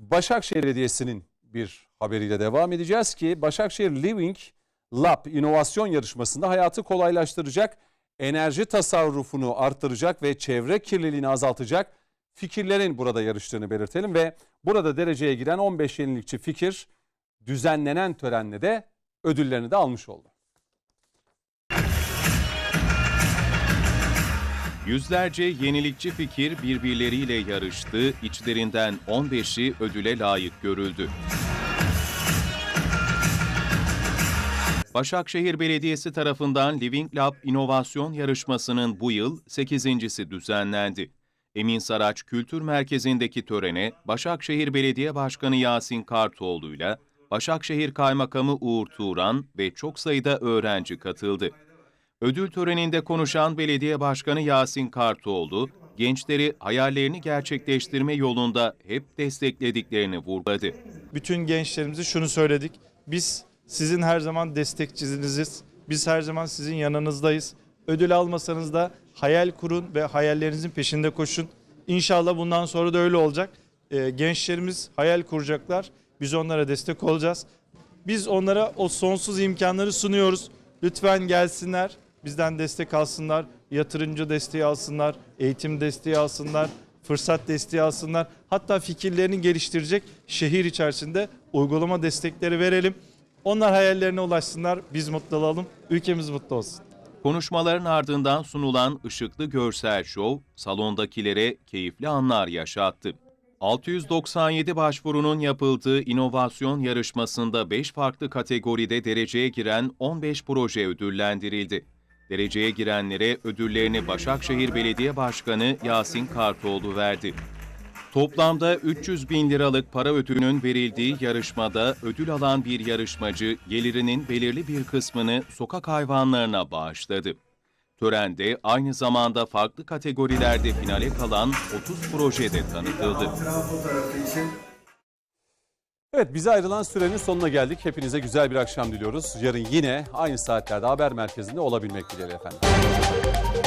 Başakşehir Belediyesi'nin bir haberiyle devam edeceğiz ki Başakşehir Living Lab inovasyon yarışmasında hayatı kolaylaştıracak, enerji tasarrufunu arttıracak ve çevre kirliliğini azaltacak fikirlerin burada yarıştığını belirtelim ve burada dereceye giren 15 yenilikçi fikir düzenlenen törenle de ödüllerini de almış oldu. Yüzlerce yenilikçi fikir birbirleriyle yarıştı, içlerinden 15'i ödüle layık görüldü. Başakşehir Belediyesi tarafından Living Lab İnovasyon Yarışması'nın bu yıl 8.si düzenlendi. Emin Saraç Kültür Merkezi'ndeki törene Başakşehir Belediye Başkanı Yasin Kartoğlu'yla Başakşehir Kaymakamı Uğur Turan ve çok sayıda öğrenci katıldı. Ödül töreninde konuşan Belediye Başkanı Yasin Kartoğlu, gençleri hayallerini gerçekleştirme yolunda hep desteklediklerini vurguladı. bütün gençlerimize şunu söyledik. Biz sizin her zaman destekçiniziz. Biz her zaman sizin yanınızdayız. Ödül almasanız da hayal kurun ve hayallerinizin peşinde koşun. İnşallah bundan sonra da öyle olacak. Ee, gençlerimiz hayal kuracaklar. Biz onlara destek olacağız. Biz onlara o sonsuz imkanları sunuyoruz. Lütfen gelsinler, bizden destek alsınlar, yatırımcı desteği alsınlar, eğitim desteği alsınlar, fırsat desteği alsınlar. Hatta fikirlerini geliştirecek şehir içerisinde uygulama destekleri verelim. Onlar hayallerine ulaşsınlar, biz mutlu olalım, ülkemiz mutlu olsun. Konuşmaların ardından sunulan ışıklı görsel şov salondakilere keyifli anlar yaşattı. 697 başvurunun yapıldığı inovasyon yarışmasında 5 farklı kategoride dereceye giren 15 proje ödüllendirildi. Dereceye girenlere ödüllerini Başakşehir Belediye Başkanı Yasin Kartoğlu verdi. Toplamda 300 bin liralık para ödülünün verildiği yarışmada ödül alan bir yarışmacı gelirinin belirli bir kısmını sokak hayvanlarına bağışladı. Törende aynı zamanda farklı kategorilerde finale kalan 30 proje de tanıtıldı. Evet bize ayrılan sürenin sonuna geldik. Hepinize güzel bir akşam diliyoruz. Yarın yine aynı saatlerde haber merkezinde olabilmek dileğiyle efendim.